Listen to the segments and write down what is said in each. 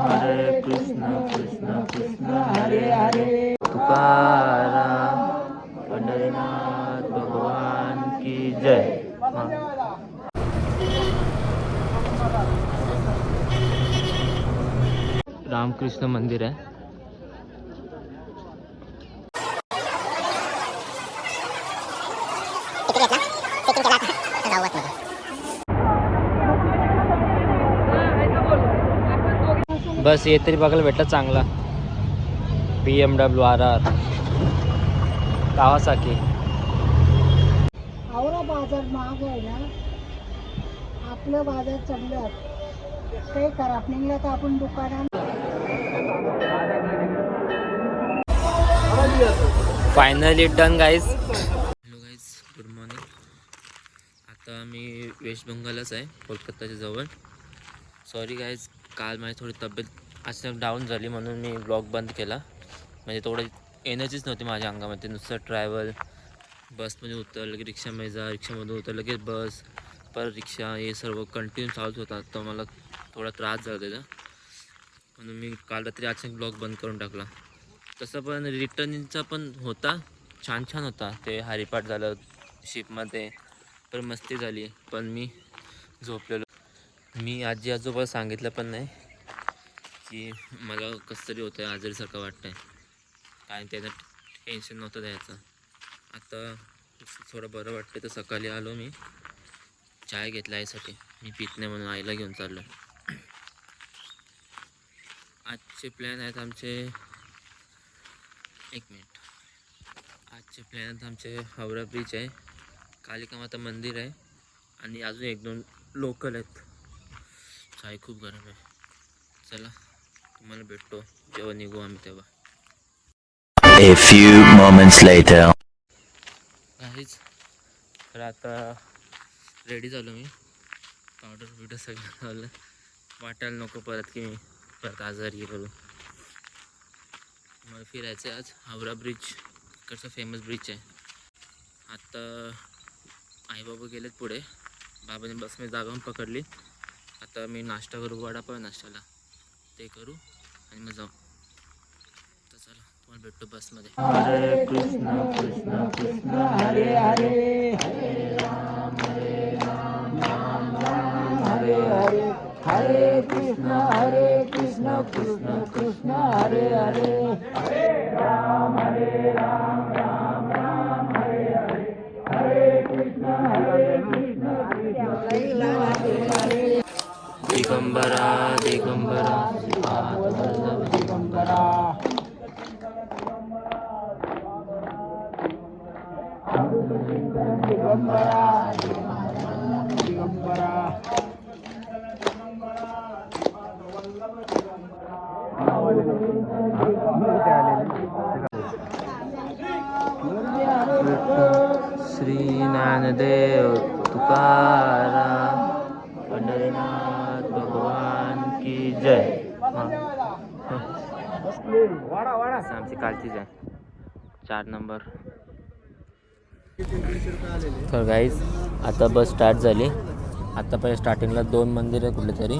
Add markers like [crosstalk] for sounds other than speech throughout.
हरे कृष्ण कृष्ण कृष्ण, हरे हरे। तुकाराम पंढरीनाथ भगवान की जय। हा. रामकृष्ण मंदिर आहे बस हे तरी बघायला भेटला चांगला. B M W R R Kawasaki. आवरा बाजार महाग आहे ना? आपलं बाजार चढलं काही खराब निघलं तर आपण दुकानात finally done guys hello guys good morning आता मी वेस्ट बंगालच आहे कोलकाताच्या जवळ. सॉरी गाईज काल माझी थोडी तब्येत अचानक डाऊन झाली म्हणून मी ब्लॉग बंद केला. म्हणजे थोडं एनर्जीच नव्हती माझ्या अंगामध्ये. नुसतं ट्रॅव्हल बसमध्ये उतरलं की रिक्षामध्ये जा रिक्षामधून उतरलं की बस पर रिक्षा हे सर्व कंटिन्यू चालूच होता. तर मला थोडा त्रास झाला त्याचा म्हणून मी काल रात्री अचानक ब्लॉग बंद करून टाकला. तसं पण रिटर्निंगचा पण होता. छान छान होता. ते हरिपाठ झालं शिपमध्ये पण मस्ती झाली. पण मी झोपलेलो. मी आजी आजोबा सांगितलं पण नाही. की मला कसं तरी होतं आहे आजारीसारखं वाटतं आहे कारण त्याचं टेन्शन नव्हतं द्यायचं. आता थोडं बरं वाटतं तर सकाळी आलो मी. चाय घेतला आईसाठी. मी पित नाही म्हणून आईला घेऊन चाललो. आजचे प्लॅन आहेत आमचे एक मिनिट आजचे प्लॅन आहेत आमचे हावरा ब्रिज आहे. कालिका माता मंदिर आहे. आणि अजून एक दोन लोकल आहेत. चाय खूप गरम आहे. चला. तुम्हाला भेटतो. जेव्हा निघू आम्ही तेव्हा. A few moments later. काहीच. तर आता रेडी झालो मी. पावडर बिवडर सगळं झालं वाटायला नको परत की मी परत आजारी करू मला फिरायचं आहे आज. हावडा ब्रिज इकडचा फेमस ब्रिज आहे. आत्ता आईबाबा गेलेत पुढे. बाबाने बसमध्ये जागा पकडली. आता मी नाश्ता करू. वडापाव नाश्त्याला. ते करू आणि मग जाऊ तर चला तुम्हाला भेटतो बसमध्ये हरे कृष्ण कृष्ण कृष्ण हरे हरे हरे राम हरे राम राम राम हरे हरे हरे कृष्ण हरे कृष्ण कृष्ण कृष्ण हरे हरे दिगंबरा दिगंबरा. दिगंबरा श्री ज्ञानदेव तुकार. जय। आमची कालचीच आहे चार नंबर. तर गाईज आता बस स्टार्ट झाली. आता पहिले स्टार्टिंगला दोन मंदिर आहे कुठले तरी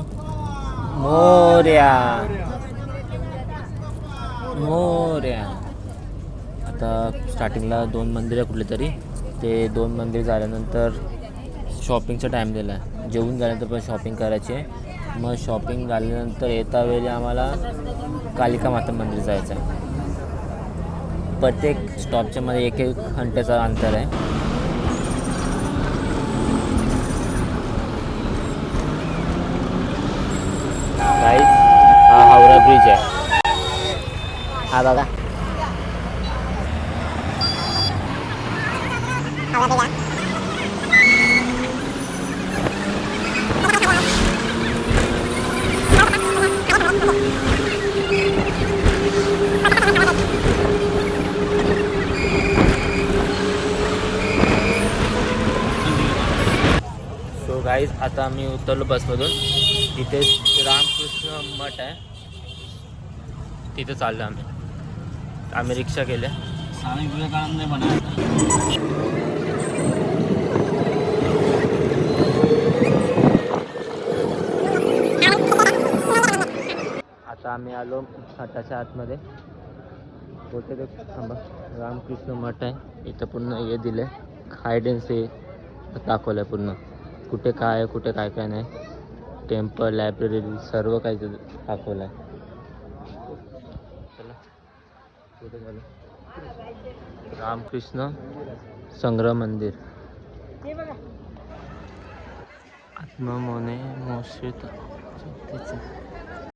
मोर्या. मोर्या. आता स्टार्टिंगला दोन मंदिर आहे कुठले तरी ते दोन मंदिर झाल्यानंतर शॉपिंगचा टाईम दिला आहे जेवून झाल्यानंतर पण शॉपिंग करायची. आहे मग शॉपिंग झाल्यानंतर येता वेळी आम्हाला कालिका माता मंदिर जायचं आहे प्रत्येक स्टॉपच्या मध्ये एक एक घंट्याचं अंतर आहे. गाईज हा हावरा ब्रिज आहे. हा बघा सो गाईज आता आम्ही उतरलो बसमधून. तिथे रामकृष्ण मठ आहे. तिथे चाललो आम्ही. आम्ही रिक्षा केल्या. स्वामी विवेकानंद था आता आम्ही आलो मठाच्या आतमध्ये. बोलते ते थांबा. रामकृष्ण मठ आहे. इथं पूर्ण हे दिलं हायडन्स हे दाखवलं आहे पूर्ण कुठे काय आहे कुठे काय काय नाही. टेम्पल लायब्ररी सर्व काही दाखवलं आहे रामकृष्ण संग्रह मंदिर. आत्ममोने मोशित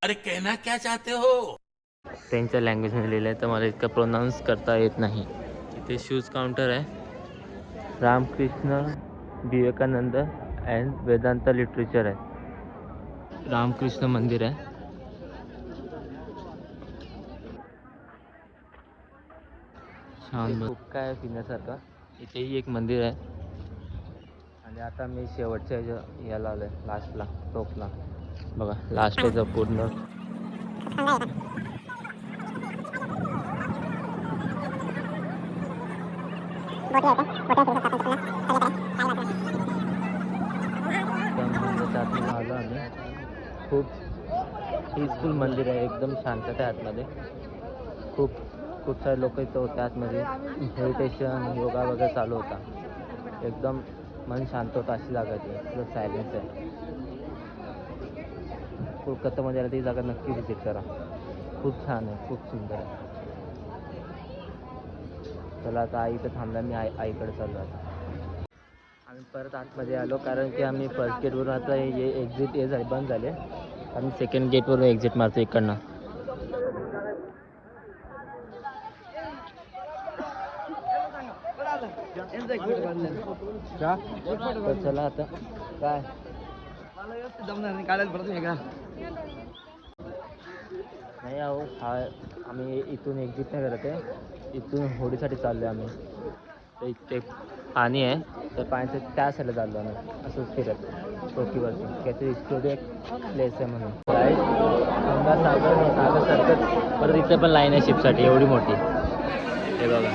अरे कहना क्या चाहते हो? त्यांच्या लँग्वेजमध्ये लिहिलं आहे तर मला इतकं प्रोनाऊन्स करता येत नाही. इथे शूज काउंटर आहे. रामकृष्ण विवेकानंद अँड वेदांत लिटरेचर आहे रामकृष्ण मंदिर आहे छान खूप काय फिरण्यासारखं इथेही एक मंदिर आहे आणि आता मी शेवटच्या याला आलो आहे लास्टला टोपला बघा लास्ट याचं पूर्ण. त्या मंदिराच्या आतमध्ये आलो आम्ही खूप पीसफुल मंदिर आहे एकदम शांतता आहे आतमध्ये. खूप खूप सारे लोक इथं होते आतमध्ये. मेडिटेशन योगा वगैरे चालू होता. एकदम मन शांत होतं अशी जागा ती सायलेन्स आहे. कोलकातामध्ये आला ती जागा नक्की व्हिजिट करा. खूप छान आहे खूप सुंदर आहे. चला आता आई इथं थांबला मी आई आईकडे चाललो आता. परत आतमध्ये आलो कारण की आम्ही फर्स्ट गेटवरून आता हे एक्झिट हे झाले बंद झाले. आम्ही सेकंड गेटवरून एक्झिट मारतो इकडनं. तर चला आता काय? नाही अहो हा आम्ही इथून एक्झिट नाही करत आहे. इथून होडीसाठी चाललो आहे आम्ही इथे पाणी आहे. तर पाण्याचं त्या साईडला चाललो आम्ही असंच फिरत. टोकीवरती. काहीतरी हिस्टोरिक प्लेस आहे म्हणून. काय गंगा सागर सागरसारखंच. परत इथं पण लाईन आहे शिपसाठी एवढी मोठी. हे बघा.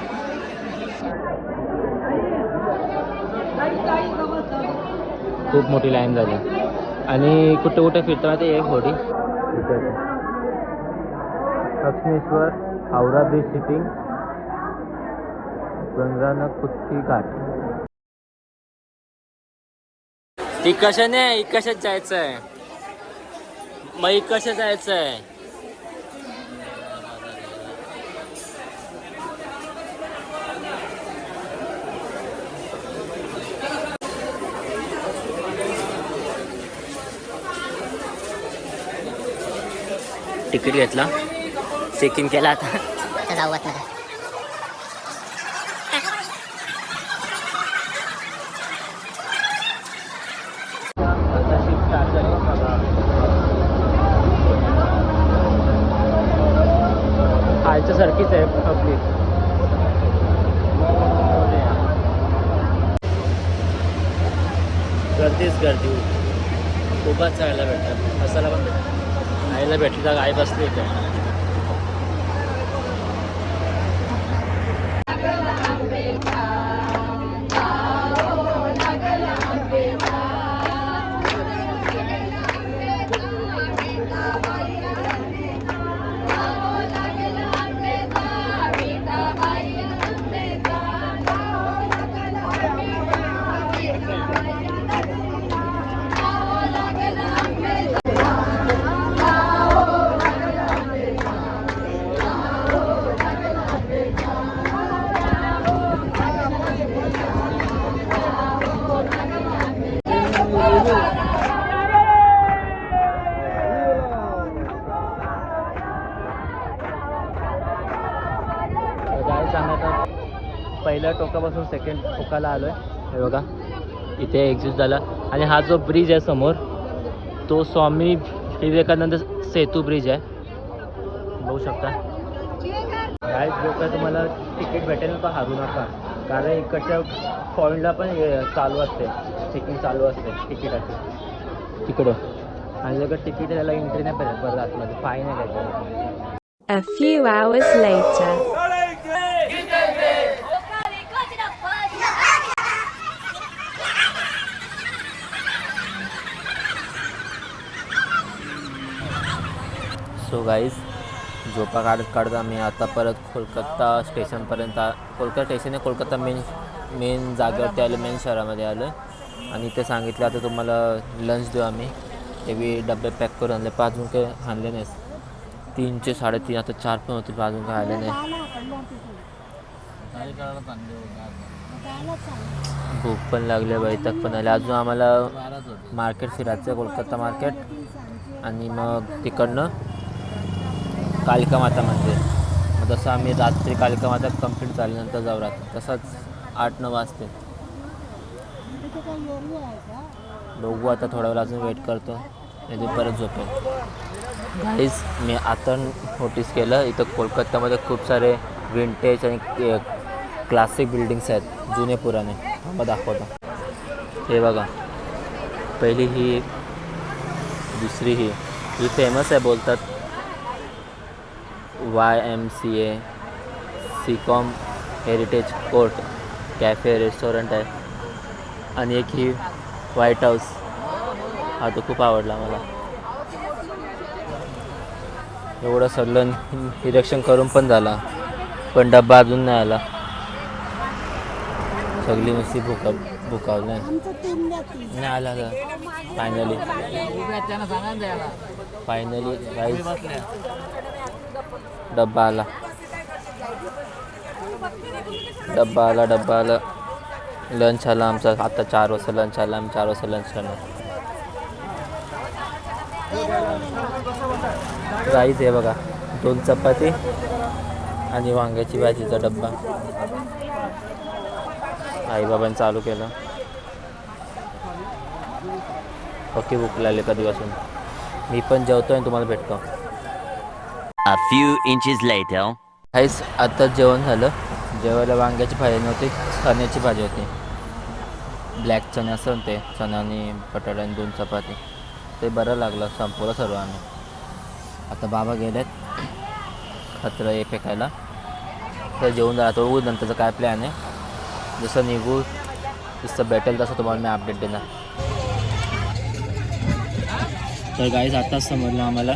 खूप मोठी लाईन झाली. आणि कुठे कुठे फिरतो ते एक होडी लक्ष्मीश्वर लक्ष्मेश्वर हावरा ब्रिज शिपिंग गंगाना कुत्ती घाट. ती नाही कशात जायचं आहे? मग कशा जायचं आहे? तिकीट घेतला. चेक इन केला आता जाऊ आता शिफ्ट स्टार्ट झाली खालच्या सारखीच आहे आपली गर्दी होती खूपच चांगला भेटतात. बसायला पण भेटतं आईला भेटली जागा आई बसली इथे. चांगला तर पहिल्या टोकापासून सेकंड टोकाला आलो आहे हे बघा इथे एक्झिट झाला. आणि हा जो ब्रिज आहे समोर तो स्वामी विवेकानंद सेतू ब्रिज आहे. बघू शकता. काय जो काय तुम्हाला तिकीट भेटेल पण हारू नका. कारण इकडच्या पॉईंटला पण चालू असते. चेकिंग चालू असते तिकिटाची तिकडं. आणि जर तिकीट त्याला एंट्री नाही पाहिजे परत आतमध्ये. फाईन आहे त्याच्यावर A few hours later. So guys झोपा काढत काढत आम्ही आता परत कोलकाता स्टेशनपर्यंत. कोलकाता स्टेशन आहे कोलकाता मेन मेन जागेवरती आलो मेन शहरामध्ये आलो. आणि इथे सांगितलं आता तुम्हाला लंच देऊ आम्ही. ते बी डबे पॅक करून आणले. पाच अजून काही आणले नाहीस तीनचे साडेतीन आता चार पण होते पाच अजून काय आले नाही. भूक पण लागली बैठक पण आली. अजून आम्हाला मार्केट फिरायचं आहे कोलकाता मार्केट. आणि मग तिकडनं कालिका माता मंदिर मग तसं आम्ही रात्री कालिका माता कंप्लीट झाल्यानंतर जाऊ राहतो तसंच आठ नऊ वाजते. बघू आता थोड्या वेळ अजून वेट करतो. नाही परत झोपेल. गाईज मी आता नोटीस केलं इथं कोलकात्यामध्ये खूप सारे विंटेज आणि क्लासिक बिल्डिंग्स आहेत. जुने पुराणे मग दाखवतो. हे बघा. पहिली ही दुसरी ही. ही फेमस आहे बोलतात. वाय एम सी ए सीकॉम हेरिटेज कोर्ट कॅफे रेस्टॉरंट आहे. आणि एक ही व्हाईट हाऊस. हा तो खूप आवडला मला. एवढं सगळं निरीक्षण करून पण झाला. पण डब्बा अजून नाही आला. सगळी नुसती भुका भुकावली नाही आला आला फायनली फायनली डब्बा आला डब्बा आला डब्बा आला लंच आला आमचा. आता चार वाजता लंच आला. आम्ही चार वाजता लंच करणार. राईस आहे बघा. दोन चपाती आणि वांग्याची भाजीचा डब्बा. आईबाबांनी चालू केलं. ओके भूक लागली कधीपासून. मी पण जेवतो आणि तुम्हाला भेटतो. A few inches later. काहीच आत्ताच जेवण झालं. जेवायला वांग्याची भाजी नव्हती चण्याची भाजी होती. ब्लॅक चणे असं ते चणा आणि बटाटा आणि दोन चपाती. ते बरं लागलं संपवलं सर्व आम्ही. आता बाबा गेलेत. खत्र हे फेकायला. तर जेवून जातो बघू नंतरचं काय प्लॅन आहे. जसं निघू जसं भेटेल तसं तुम्हाला मी अपडेट देणार. तर गाईज आत्ताच समजलं आम्हाला.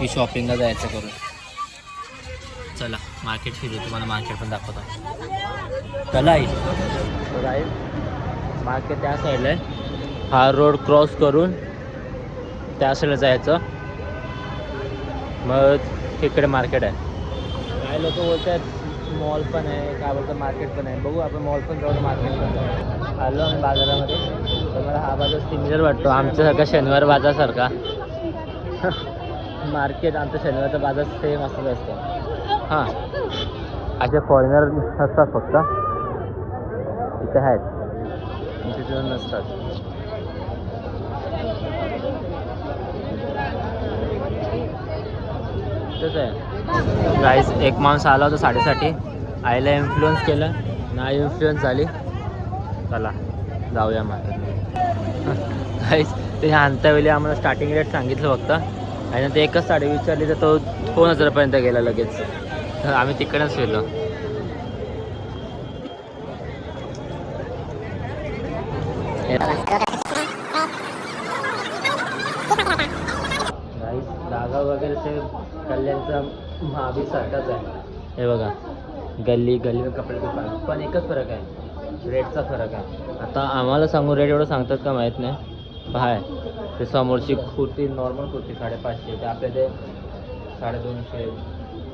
की शॉपिंगला जायचं करून. चला मार्केट फिरू. तुम्हाला मार्केट पण दाखवतो. चला आई. मार्केट त्या साईडला आहे. हा रोड क्रॉस करून त्या साईडला जायचं. मग तिकडे मार्केट आहे. काही लोक बोलतात मॉल पण आहे काय बोलतात मार्केट पण आहे. बघू आपण मॉल पण जाऊ मार्केट पण जाऊ. आलो आम्ही बाजारामध्ये. तर मला हा बाजार सिमिलर वाटतो. आमच्यासारखा शनिवार बाजारसारखा. मार्केट आमच्या शनिवारचा बाजार सेम असंच असतो हां. असे फॉरेनर नसतात फक्त. इथे आहेत. तिथे नसतात. तेच आहे. एक माणूस आला होता साडेसाठी. आईला इन्फ्लुअन्स केलं. नाही इन्फ्लुअन्स झाली. चला जाऊया मार्केट गाईस [laughs] ते आणता वेळी आम्हाला स्टार्टिंग रेट सांगितलं फक्त. आणि ते एकच साडी विचारली तर तो दोन हजारापर्यंत गेला लगेच. तर आम्ही तिकडंच फिरलो. जागा वगैरे ते कल्याणचा महावीसारखाच आहे. हे बघा गल्ली गल्ली कपडे दुकान. पण एकच फरक आहे. रेटचा फरक आहे. आता आम्हाला सांगू रेट एवढं सांगतात का माहीत नाही. बाय ते समोरची कुर्ती नॉर्मल कुर्ती साडेपाचशे ते आपल्या ते साडेदोनशे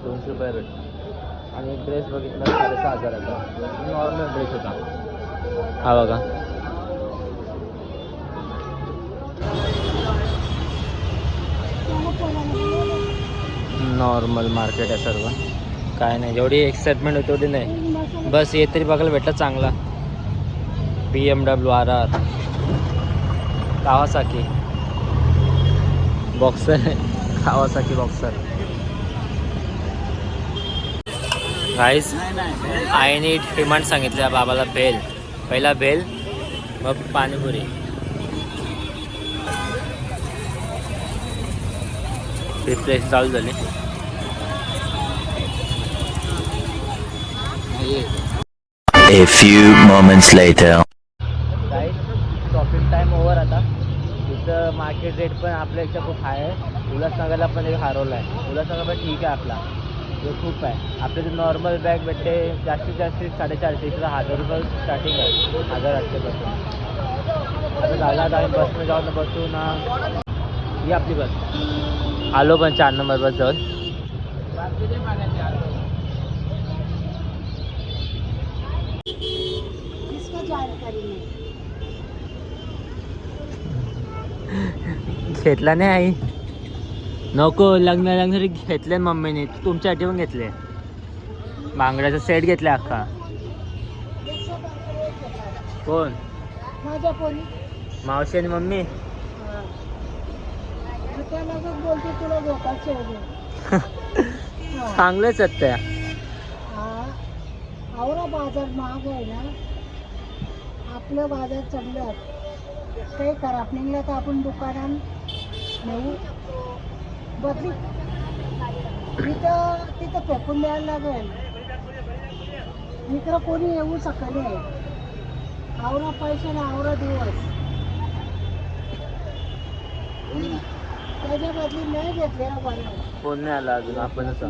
दोनशे रुपये भेटतो आणि ड्रेस बघितला साडेसहा हजाराचा नॉर्मल ड्रेस होता. हा बघा. नॉर्मल मार्केट आहे सर्व. काय नाही जेवढी एक्साइटमेंट होती तेवढी नाही. बस ये तरी बघायला भेटला चांगला. B M W R R Kawasaki boxer खावासाठी boxer guys आईने डिमांड सांगितल्या बाबाला भेल पहिला भेल मग पाणीपुरी. रिप्लेस चालू झाली. A few moments later. Guys shopping time over आता इथं मार्केट रेट पण आपल्यापेक्षा खूप हाय आहे. उल्हासनगरला पण एक हरवला आहे. उल्हासनगर पण ठीक आहे आपला. जो खूप आहे. आपल्या जे नॉर्मल बॅग भेटते जास्तीत जास्त साडेचारशे इथं हजार रुपये स्टार्टिंग आहे. हजार आठशेपासून आता झाला आता आम्ही बसनं जाऊन बसू ना ही आपली बस आलो पण चार नंबर बस जाऊन घेतला नाही आई. नको लग्न लग्न घेतले मम्मीने. तुमच्यासाठी पण घेतले. बांगड्याचा सेट घेतला अख्खा. कोण? मावशी आणि मम्मी? [laughs] चांगलेच त्या. बाजार महाग आहे ना. आपलं बाजार चांगलं काही खराब निघलं तर आपण दुकानात नेऊ. बदली. तिथं तिथं फेकून द्यायला लागेल. इकडं कोणी येऊ नाही. आवरा पैसे ना आवरा दिवस. त्याच्या बदली नाही घेतले बरं कोण नाही आला अजून आपणच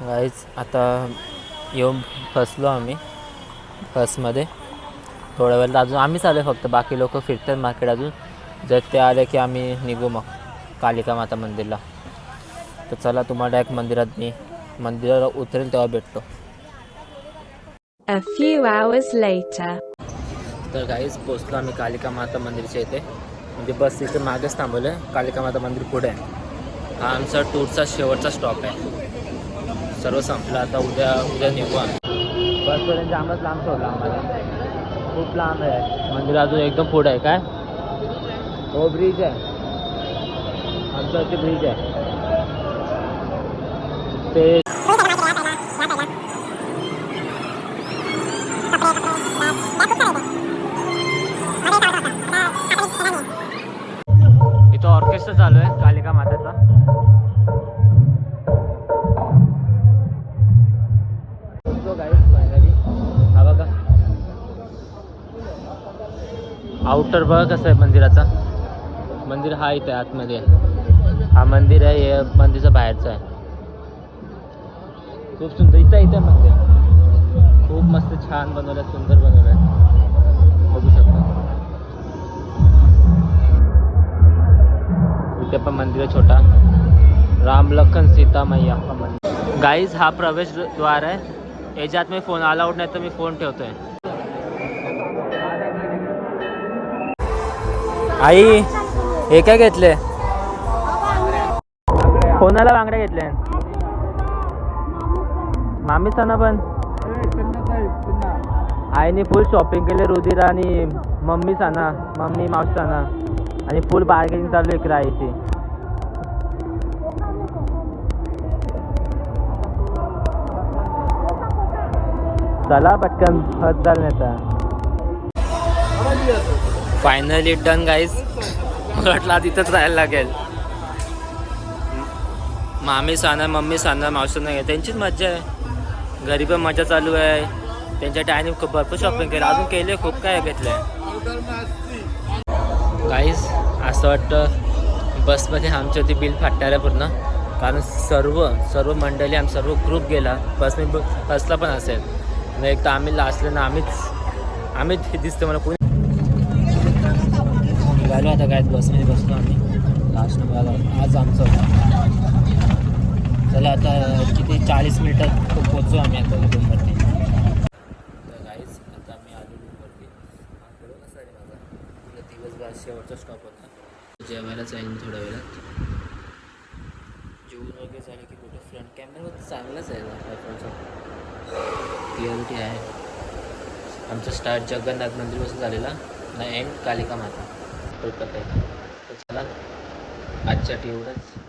गाईच आता येऊन फसलो आम्ही. बसमध्ये. थोड्या वेळात अजून आम्हीच आलो फक्त. बाकी लोक फिरतात मार्केट अजून. जर ते आले की आम्ही निघू मग. कालिका माता मंदिरला. तर चला तुम्हाला एक मंदिरात मी मंदिराला उतरेल तेव्हा भेटतो. A few hours later. तर काहीच पोचलो आम्ही कालिका माता मंदिरच्या इथे. म्हणजे बस इथे मागेच थांबवलं आहे कालिका माता मंदिर पुढे. आहे हा आमचा टूरचा शेवटचा स्टॉप आहे. सर्व संपलं. आता उद्या उद्या निघू आम्ही. बसपर्यंत जामच लांब सोडला आम्हाला. खूप लांब आहे. मंदिर अजून एकदम पुढे आहे काय? हो ब्रिज आहे. आमच्या इथे ब्रिज आहे. ते आउटर बघा कसं आहे मंदिराचा. मंदिर हा इथे आतमध्ये आहे. हा मंदिर आहे हे मंदिरचा बाहेरचा आहे. खूप सुंदर. इथं इथं आहे मंदिर. खूप मस्त छान बनवलं आहे सुंदर बनवलं आहे बघू शकता. इथे पण मंदिर आहे छोटा. राम लखन सीता मैया मंदिर. गाईज हा प्रवेश द्वार आहे. याच्यात मी फोन अलाउड नाही तर मी फोन ठेवतो आहे आई हे काय घेतले? कोणाला बांगड्या घेतले मामी सणा पण? आईने फुल शॉपिंग केले रुधिरा आणि मम्मी सणा मम्मी मावशी सणा आणि फुल बार्गेनिंग चालू आहे इकडे आईची. चला पटकन हत चालण्याचा. फायनली डन गाईज म्हटला तिथंच राहायला लागेल. मामी सांगणार मम्मी सांगणार मावशी नाही त्यांचीच मज्जा आहे. घरी पण मजा चालू आहे. त्यांच्या टायमिंग खूप भरपूर शॉपिंग केलं. अजून केले खूप काय घेतलंय. काहीच असं वाटतं बसमध्ये आमची होती बिल फाटणार आहे पूर्ण. कारण सर्व सर्व मंडळी आम सर्व ग्रुप गेला. बसने बसला पण असेल. एक तर आम्ही लास्टला ना आम्हीच आम्हीच दिसतं मला. कोणी निघालो आता काय बसमध्ये बसलो आम्ही. लास्ट नंबरला आज आमचं होतं. चला आता किती? चाळीस मिनटात पोचू आम्ही आता रूमवरती तर काहीच आता आम्ही आलो रूमवरती आंघोळ कसा रे माझा तुला दिवसभर शेवटचा स्टॉप होता. जेवायला जाईन थोड्या वेळात. जेवण वगैरे झालं की कुठे? फ्रंट कॅमेरा चांगलाच आहे आयफोनचा क्लिअरिटी आहे. आमचं स्टार्ट जगन्नाथ मंदिरपासून झालेला. ना एंड कालिका माता. कोलकाता आहे तर चला आजच्या एवढंच